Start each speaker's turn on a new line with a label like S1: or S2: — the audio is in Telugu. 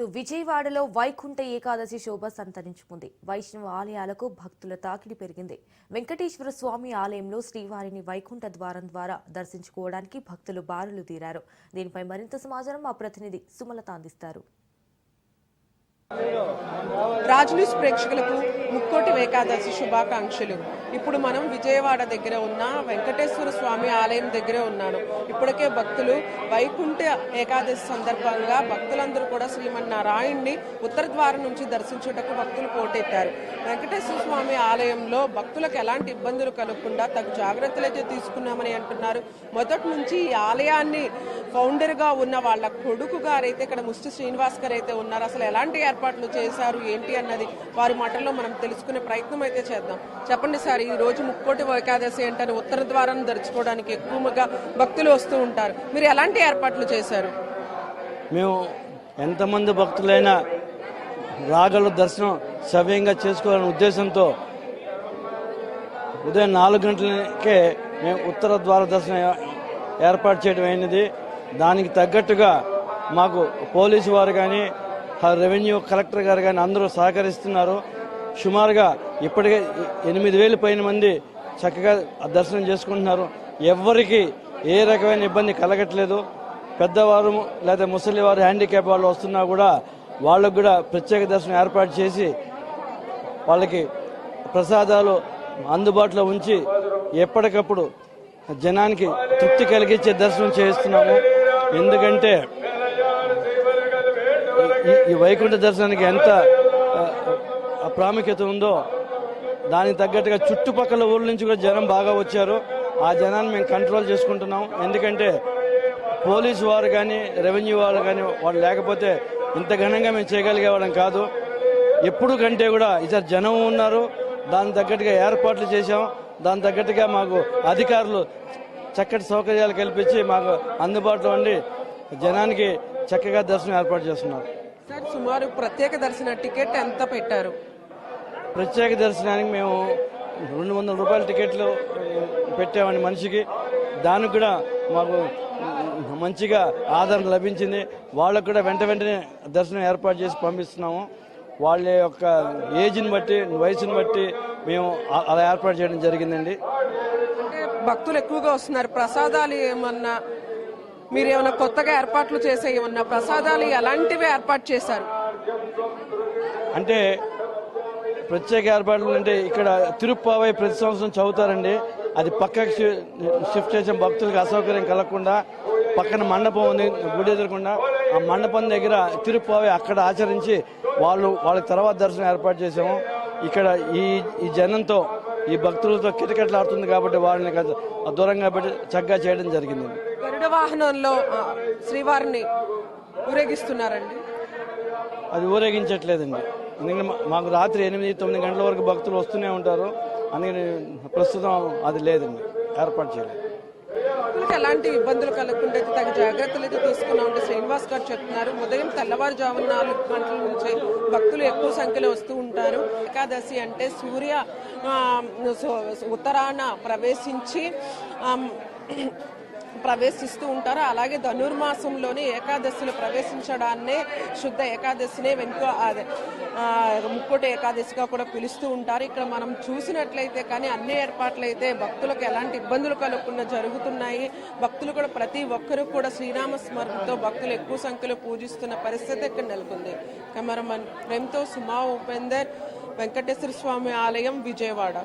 S1: సో విజయవాడలో వైకుంఠ ఏకాదశి శోభ సంతరించుకుంది. వైష్ణవ ఆలయాలకు భక్తుల తాకిడి పెరిగింది. వెంకటేశ్వర స్వామి ఆలయంలో శ్రీవారిని వైకుంఠ ద్వారం ద్వారా దర్శించుకోవడానికి భక్తులు బారులు తీరారు. దీనిపై మరింత సమాచారం మా ప్రతినిధి సుమలత అందిస్తారు.
S2: రాజ్ న్యూస్ ప్రేక్షకులకు ముక్కోటి ఏకాదశి శుభాకాంక్షలు. ఇప్పుడు మనం విజయవాడ దగ్గర ఉన్న వెంకటేశ్వర స్వామి ఆలయం దగ్గరే ఉన్నాను. ఇప్పటికే భక్తులు వైకుంఠ ఏకాదశి సందర్భంగా భక్తులందరూ కూడా శ్రీమన్నారాయణ్ణి ఉత్తర ద్వారం నుంచి దర్శించుటకు భక్తులు పోటెత్తారు. వెంకటేశ్వర స్వామి ఆలయంలో భక్తులకు ఎలాంటి ఇబ్బందులు కలగకుండా తగు జాగ్రత్తలు అయితే తీసుకున్నామని అంటున్నారు. మొదటి నుంచి ఈ ఆలయాన్ని ఫౌండర్గా ఉన్న వాళ్ళ కొడుకు గారైతే ఇక్కడ ముష్టి శ్రీనివాస్ గారు అయితే ఉన్నారు. అసలు ఎలాంటి ఏర్పాట్లు చేశారు? ఏంటి అన్నది వారి మాటల్లో మనం తెలుసుకునే ప్రయత్నం అయితే చేద్దాం. చెప్పండి సార్ ఈ రోజు ముక్కోటి ఏకాదశి ఏంటని ఉత్తర ద్వారం దర్చుకోవడానికి ఎక్కువగా భక్తులు వస్తూ ఉంటారు. మీరు ఎలాంటి ఏర్పాట్లు చేశారు?
S3: మేము ఎంతమంది భక్తులైనా రాగల దర్శనం సవ్యంగా చేసుకోవాలనే ఉద్దేశంతో ఉదయం నాలుగు గంటలకే మేము ఉత్తర ద్వార దర్శనం ఏర్పాటు చేయడం అయినది. దానికి తగ్గట్టుగా మాకు పోలీసు వారు కానీ రెవెన్యూ కలెక్టర్ గారు కానీ అందరూ సహకరిస్తున్నారు. సుమారుగా ఇప్పటికే ఎనిమిది వేలు పైన మంది చక్కగా దర్శనం చేసుకుంటున్నారు. ఎవరికి ఏ రకమైన ఇబ్బంది కలగట్లేదు. పెద్దవారు లేదా ముసలి వారు హ్యాండిక్యాప్ వాళ్ళు వస్తున్నా కూడా వాళ్ళకు కూడా ప్రత్యేక దర్శనం ఏర్పాటు చేసి వాళ్ళకి ప్రసాదాలు అందుబాటులో ఉంచి ఎప్పటికప్పుడు జనానికి తృప్తి కలిగించే దర్శనం చేయిస్తున్నాము. ఎందుకంటే ఈ- ఈ వైకుంఠ దర్శనానికి ఎంత ప్రాముఖ్యత ఉందో దానికి తగ్గట్టుగా చుట్టుపక్కల ఊళ్ళ నుంచి కూడా జనం బాగా వచ్చారు. ఆ జనాన్ని మేము కంట్రోల్ చేసుకుంటున్నాం. ఎందుకంటే పోలీసు వారు కానీ రెవెన్యూ వారు కానీ వాళ్ళు లేకపోతే ఇంత ఘనంగా మేము చేయగలిగే వాళ్ళం కాదు. ఎప్పుడు కంటే కూడా ఇతర జనం ఉన్నారు. దానికి తగ్గట్టుగా ఏర్పాట్లు చేశాం. దాని తగ్గట్టుగా మాకు అధికారులు చక్కటి సౌకర్యాలు కల్పించి మాకు అందుబాటులో ఉండి జనానికి చక్కగా దర్శనం ఏర్పాటు చేస్తున్నారు.
S2: సార్ సుమారు ప్రత్యేక దర్శన టికెట్ ఎంత పెట్టారు?
S3: ప్రత్యేక దర్శనానికి మేము రెండు వందల రూపాయల టికెట్లు ఆ, పెట్టామండి మనిషికి. దానికి కూడా మాకు మంచిగా ఆదరణ లభించింది. వాళ్ళకు కూడా వెంట వెంటనే దర్శనం ఏర్పాటు చేసి పంపిస్తున్నాము. వాళ్ళ యొక్క ఏజ్ని బట్టి వయసుని బట్టి మేము అలా ఏర్పాటు చేయడం జరిగిందండి.
S2: అంటే భక్తులు ఎక్కువగా వస్తున్నారు. ప్రసాదాలు ఏమన్నా మీరు ఏమైనా కొత్తగా ఏర్పాట్లు చేసే ఏమన్నా ప్రసాదాలు ఎలాంటివి ఏర్పాటు చేశారు?
S3: అంటే ప్రత్యేక ఏర్పాట్లు అంటే ఇక్కడ తిరుప్పావై ప్రతి సంవత్సరం చదువుతారండి. అది పక్కకి షిఫ్ట్ చేసిన భక్తులకు అసౌకర్యం కలగకుండా పక్కన మండపం ఉంది గుడి ఎదురకుండా. ఆ మండపం దగ్గర తిరుప్పావై అక్కడ ఆచరించి వాళ్ళు వాళ్ళకి తర్వాత దర్శనం ఏర్పాటు చేసాము ఇక్కడ ఈ ఈ జనంతో ఈ భక్తులతో కిటకిటలాడుతుంది కాబట్టి వాళ్ళని దూరంగా పెట్టి చక్కగా చేయడం జరిగింది.
S2: గరుడ వాహనంలో శ్రీవారిని ఊరేగిస్తున్నారండి?
S3: అది ఊరేగించట్లేదండి. అందుకని మాకు రాత్రి ఎనిమిది తొమ్మిది గంటల వరకు భక్తులు వస్తూనే ఉంటారు. అందుకని ప్రస్తుతం అది లేదండి. ఏర్పాటు చేయలేదు.
S2: భక్తులకు ఎలాంటి ఇబ్బందులు కలగకుండా అయితే తగిన జాగ్రత్తలు అయితే తీసుకున్నామంటే శ్రీనివాస్ గారు చెప్తున్నారు. ఉదయం తెల్లవారుజామున నాలుగు గంటల నుంచి భక్తులు ఎక్కువ సంఖ్యలో వస్తూ ఉంటారు. ఏకాదశి అంటే సూర్య ఉత్తరాన ప్రవేశించి ప్రవేశిస్తూ ఉంటారు. అలాగే ధనుర్మాసంలోని ఏకాదశిలో ప్రవేశించడాన్నే శుద్ధ ఏకాదశినే వెనుక అదే ముక్కోటి ఏకాదశిగా కూడా పిలుస్తూ ఉంటారు. ఇక్కడ మనం చూసినట్లయితే కానీ అన్ని ఏర్పాట్లు అయితే భక్తులకు ఎలాంటి ఇబ్బందులు కలగకుండా జరుగుతున్నాయి. భక్తులు కూడా ప్రతి ఒక్కరూ కూడా శ్రీరామ స్మరణతో భక్తులు ఎక్కువ సంఖ్యలో పూజిస్తున్న పరిస్థితి ఇక్కడ నెలకొంది. కెమెరామన్ ప్రేమ్తో సుమా ఉపేందర్ వెంకటేశ్వర స్వామి ఆలయం విజయవాడ.